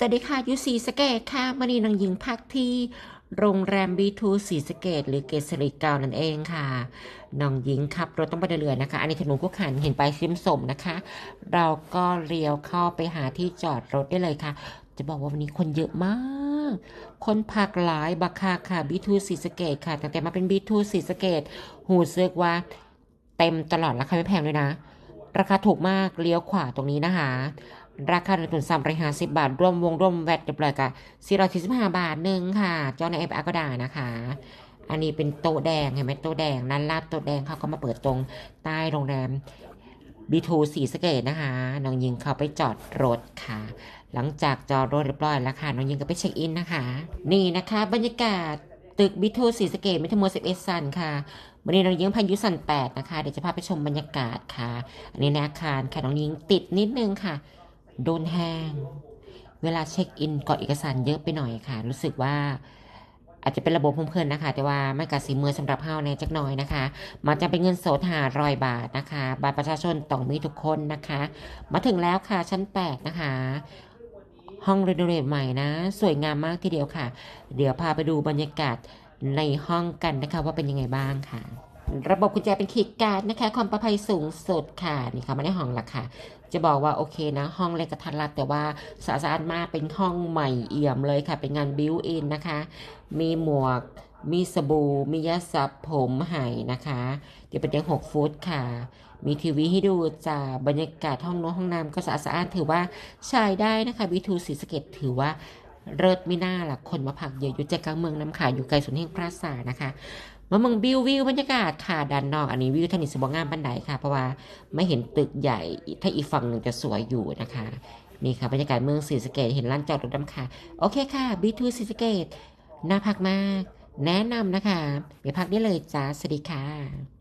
สวัสดีค่ะยูซีสเกตค่ะวันนี้นางหญิงพักที่โรงแรมบีทูสีสเกต หรือเกษริเกานั่นเองค่ะน้องหญิงขับรถต้องไปเรือนะคะ อันนี้ถนนคู่ขันเห็นไปซิมสมนะคะ เราก็เลี้ยวเข้าไปหาที่จอดรถได้เลยค่ะ จะบอกว่าวันนี้คนเยอะมาก คนพักหลายบักคาค่ะบีทูสีสเกตค่ะตั้งแต่มาเป็นบีทูสีสเกต หูเสือกว่าเต็มตลอดราคาไม่แพงเลยนะ ราคาถูกมากเลี้ยวขวาตรงนี้นะคะ ราคาหนึ่งถึงสามร้อยห้าสิบบาท รวมวงรวมแวดเรียบร้อยกับสี่ร้อยสี่สิบห้าบาทหนึ่งค่ะ จอในแอปอากดานะคะ อันนี้เป็นโต๊ะแดงเห็นไหมโต๊ะแดงนั้นลาดโต๊ะแดงเขาก็มาเปิดตรงใต้โรงแรมบีทูสีสเกตนะคะน้องยิงเขาไปจอดรถค่ะ หลังจากจอดรถเรียบร้อยแล้วค่ะน้องยิงก็ไปเช็คอินนะคะ นี่นะคะ บรรยากาศตึกบีทูสีสเกตม่ทั้งหมดสิบเอ็ดซันค่ะ วันนี้น้องยิงพายุสันแปดนะคะ เดี๋ยวจะพาไปชมบรรยากาศค่ะ อันนี้ในอาคารค่ะน้องยิงติดนิดนึงค่ะ โดนแห้ง เวลาเช็คอินกรอกเอกสารเยอะไปหน่อยค่ะ รู้สึกว่าอาจจะเป็นระบบเพิ่มๆนะคะ แต่ว่าไม่กะสีมือสำหรับเฮาในจักน่อยนะคะ มันจะเป็นเงินสดหารอยบาทนะคะบัตรประชาชนต้องมีทุกคนนะคะ มาถึงแล้วค่ะชั้นแปดนะคะ ห้องรีโนเวทใหม่นะ สวยงามมากทีเดียวค่ะ เดี๋ยวพาไปดูบรรยากาศ ในห้องกันนะคะว่าเป็นยังไงบ้างค่ะ ระบบกุญแจเป็นคีย์การ์ดนะคะ ความปลอดภัยสูงสุดค่ะนี่ค่ะมาได้ห้องละค่ะ จะบอกว่าโอเคนะ ห้องเล็กกระทัดรัดแต่ว่าสะอาดมากเป็นห้องใหม่เอี่ยมเลยค่ะ เป็นงานบิวอินนะคะ มีหมวกมีสบู่มียาสระผมไห่นะคะ เดี๋ยวเป็นเตียง6ฟุตค่ะ มีทีวีให้ดูจ้าบรรยากาศห้องน้องห้องน้ำก็สะอาดสะอาดถือว่าใช้ได้นะคะวิทูศรีสเกดถือว่า เลิศไม่น่าล่ะคนมาพักเยอะอยู่ใจกลางเมืองน้ำขาอยู่ไกลสุนย์แห่งปราสานะคะมาเมืองวิววิวบรรยากาศค่ะด้านนอกอันนี้วิวทานิสบงามบันไดค่ะ เพราะว่าไม่เห็นตึกใหญ่ถ้าอีกฝั่งหนึ่งจะสวยอยู่นะคะนี่ค่ะบรรยากาศเมืองศรีสะเกดเห็นลานจอดรถน้ำค่ะ โอเคค่ะบีทูศรีสะเกดน่าพักมาก แนะนำนะคะไปพักได้เลยจ้าสวัสดีค่ะ